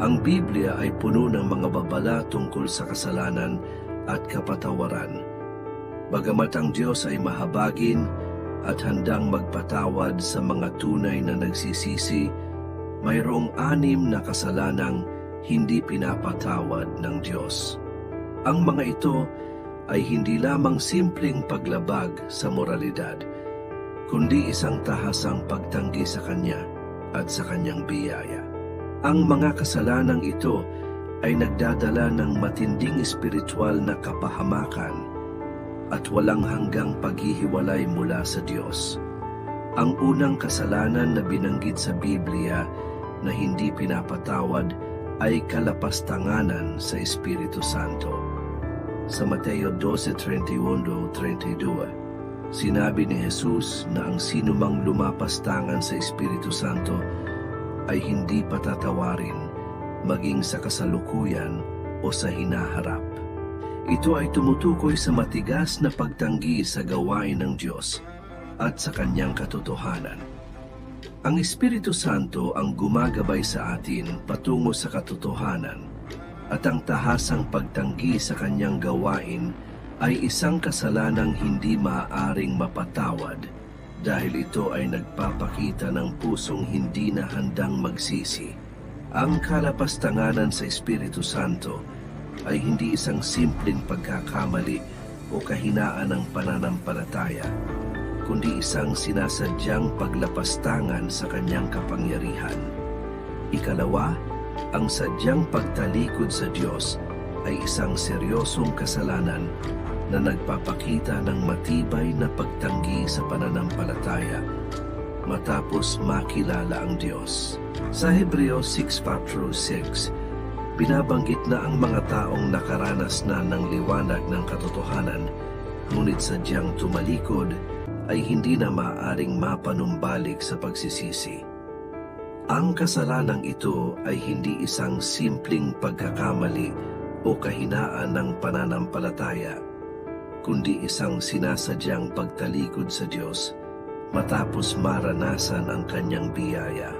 Ang Biblia ay puno ng mga babala tungkol sa kasalanan at kapatawaran. Bagamat ang Diyos ay mahabagin at handang magpatawad sa mga tunay na nagsisisi, mayroong anim na kasalanang hindi pinapatawad ng Diyos. Ang mga ito ay hindi lamang simpleng paglabag sa moralidad, kundi isang tahasang pagtanggi sa Kanya at sa Kanyang biyaya. Ang mga kasalanang ito ay nagdadala ng matinding espiritual na kapahamakan at walang hanggang paghihiwalay mula sa Diyos. Ang unang kasalanan na binanggit sa Biblia na hindi pinapatawad ay kalapastanganan sa Espiritu Santo. Sa Mateo 12:31-32, sinabi ni Jesus na ang sinumang lumapastangan sa Espiritu Santo ay hindi patatawarin maging sa kasalukuyan o sa hinaharap. Ito ay tumutukoy sa matigas na pagtanggi sa gawain ng Diyos at sa kanyang katotohanan. Ang Espiritu Santo ang gumagabay sa atin patungo sa katotohanan at ang tahasang pagtanggi sa kanyang gawain ay isang kasalanang hindi maaaring mapatawad dahil ito ay nagpapakita ng pusong hindi na handang magsisi. Ang kalapastanganan sa Espiritu Santo ay hindi isang simpleng pagkakamali o kahinaan ng pananampalataya, kundi isang sinasadyang paglapastangan sa kanyang kapangyarihan. Ikalawa, ang sadyang pagtalikod sa Diyos ay isang seryosong kasalanan na nagpapakita ng matibay na pagtanggi sa pananampalataya matapos makilala ang Diyos. Sa Hebreo 6.6, binabanggit na ang mga taong nakaranas na ng liwanag ng katotohanan, ngunit sadyang tumalikod ay hindi na maaring mapanumbalik sa pagsisisi. Ang kasalanang ito ay hindi isang simpleng pagkakamali o kahinaan ng pananampalataya, kundi isang sinasadyang pagtalikod sa Diyos matapos maranasan ang kanyang biyaya.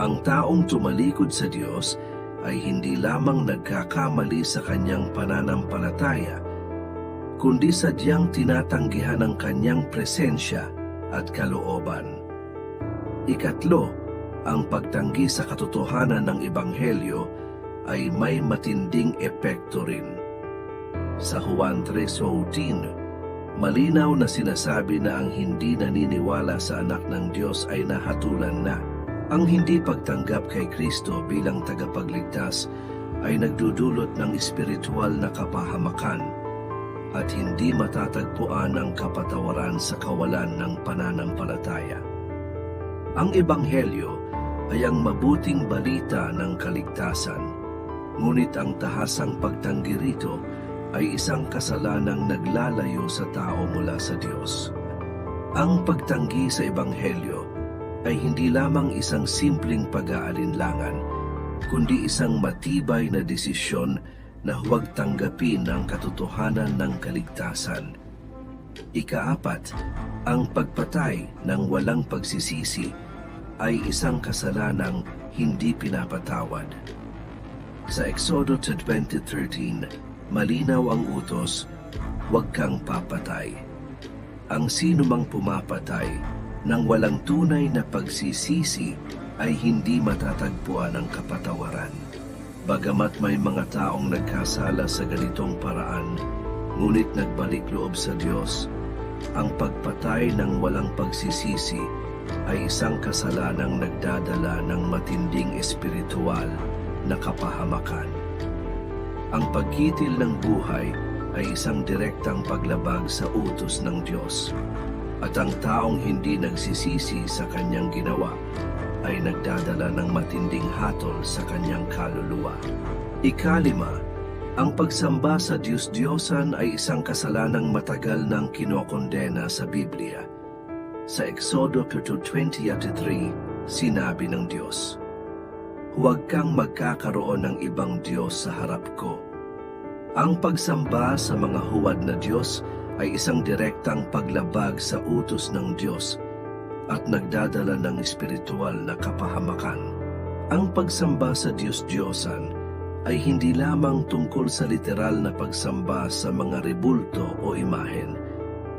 Ang taong tumalikod sa Diyos ay hindi lamang nagkakamali sa kanyang pananampalataya, kundi sadyang tinatanggihan ang kanyang presensya at kalooban. Ikatlo, ang pagtanggi sa katotohanan ng Ebanghelyo ay may matinding epekto rin. Sa Juan 3.18, malinaw na sinasabi na ang hindi naniniwala sa anak ng Diyos ay nahatulan na. Ang hindi pagtanggap kay Kristo bilang tagapagligtas ay nagdudulot ng espiritual na kapahamakan at hindi matatagpuan ang kapatawaran sa kawalan ng pananampalataya. Ang Ebanghelyo ay ang mabuting balita ng kaligtasan, ngunit ang tahasang pagtanggi rito ay isang kasalanang naglalayo sa tao mula sa Diyos. Ang pagtanggi sa Ebanghelyo ay hindi lamang isang simpleng pag-aalinlangan, kundi isang matibay na desisyon na huwag tanggapin ang katotohanan ng kaligtasan. Ikaapat, ang pagpatay ng walang pagsisisi ay isang kasalanang hindi pinapatawad. Sa Exodo 20.13, malinaw ang utos, huwag kang papatay. Ang sino mang pumapatay ng walang tunay na pagsisisi ay hindi matatagpuan ang kapatawaran. Bagamat may mga taong nagkasala sa ganitong paraan, ngunit nagbalik loob sa Diyos, ang pagpatay ng walang pagsisisi ay isang kasalanang nagdadala ng matinding espiritual na kapahamakan. Ang pagkitil ng buhay ay isang direktang paglabag sa utos ng Diyos at ang taong hindi nagsisisi sa kanyang ginawa ay nagdadala ng matinding hatol sa kanyang kaluluwa. Ikalima, ang pagsamba sa Diyos-Diyosan ay isang kasalanang matagal nang kinokondena sa Biblia. Sa Exodo 20 at 3, sinabi ng Diyos, Huwag kang magkakaroon ng ibang Diyos sa harap ko. Ang pagsamba sa mga huwad na Diyos ay isang direktang paglabag sa utos ng Diyos at nagdadala ng espiritual na kapahamakan. Ang pagsamba sa Diyos-Diyosan ay hindi lamang tungkol sa literal na pagsamba sa mga rebulto o imahen,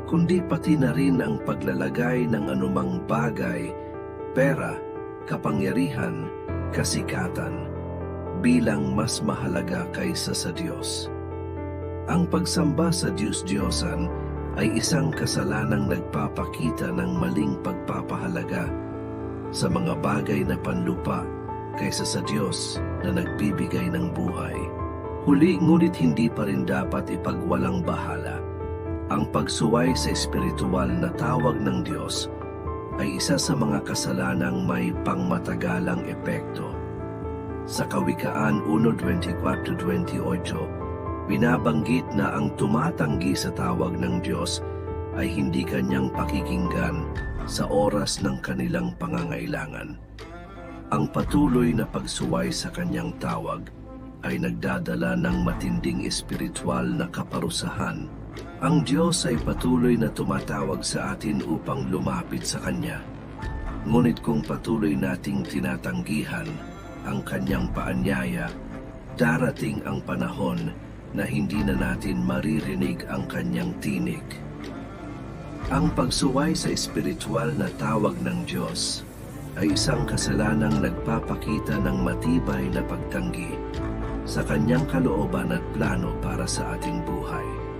kundi pati na rin ang paglalagay ng anumang bagay, pera, kapangyarihan, kasikatan, bilang mas mahalaga kaysa sa Diyos. Ang pagsamba sa Diyos-Diyosan ay isang kasalanang nagpapakita ng maling pagpapahalaga sa mga bagay na panlupa kaysa sa Diyos na nagbibigay ng buhay. Huli ngunit hindi pa rin dapat ipagwalang bahala. Ang pagsuway sa espiritual na tawag ng Diyos ay isa sa mga kasalanang may pangmatagalang epekto. Sa Kawikaan 1.24-28, binabanggit na ang tumatanggi sa tawag ng Diyos ay hindi kanyang pakikinggan sa oras ng kanilang pangangailangan. Ang patuloy na pagsuway sa kanyang tawag ay nagdadala ng matinding espiritual na kaparusahan. Ang Diyos ay patuloy na tumatawag sa atin upang lumapit sa Kanya. Ngunit kung patuloy nating tinatanggihan ang Kanyang paanyaya, darating ang panahon na hindi na natin maririnig ang Kanyang tinig. Ang pagsuway sa espiritual na tawag ng Diyos ay isang kasalanang nagpapakita ng matibay na pagtanggi sa kanyang kalooban at plano para sa ating buhay.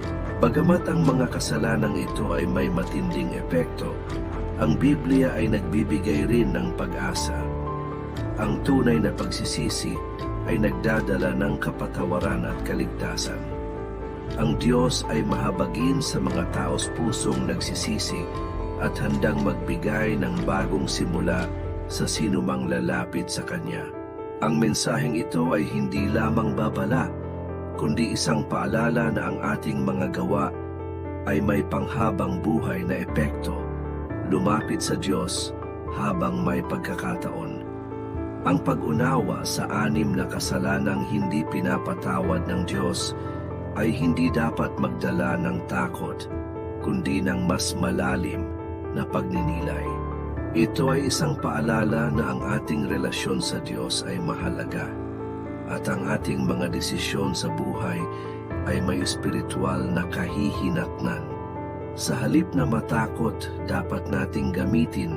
Bagamat ang mga kasalanang ito ay may matinding epekto, ang Biblia ay nagbibigay rin ng pag-asa. Ang tunay na pagsisisi ay nagdadala ng kapatawaran at kaligtasan. Ang Diyos ay mahabagin sa mga taos pusong nagsisisi at handang magbigay ng bagong simula sa sinumang lalapit sa Kanya. Ang mensaheng ito ay hindi lamang babala, kundi isang paalala na ang ating mga gawa ay may panghabang buhay na epekto, lumapit sa Diyos habang may pagkakataon. Ang pag-unawa sa anim na kasalanang hindi pinapatawad ng Diyos ay hindi dapat magdala ng takot, kundi ng mas malalim na pagninilay. Ito ay isang paalala na ang ating relasyon sa Diyos ay mahalaga at ang ating mga desisyon sa buhay ay may espiritual na kahihinatnan. Sa halip na matakot, dapat nating gamitin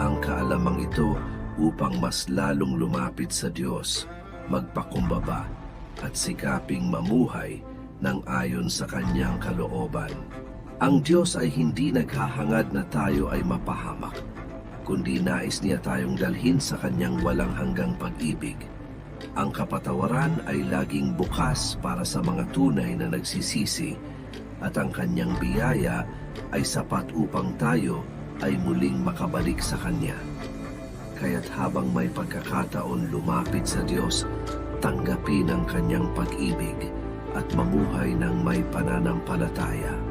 ang kaalamang ito upang mas lalong lumapit sa Diyos, magpakumbaba at sikaping mamuhay ng ayon sa kanyang kalooban. Ang Diyos ay hindi naghahangad na tayo ay mapahamak, kundi nais niya tayong dalhin sa kanyang walang hanggang pag-ibig. Ang kapatawaran ay laging bukas para sa mga tunay na nagsisisi at ang kanyang biyaya ay sapat upang tayo ay muling makabalik sa kanya. Kaya't habang may pagkakataon lumapit sa Diyos, tanggapin ang kanyang pag-ibig at mamuhay ng may pananampalataya.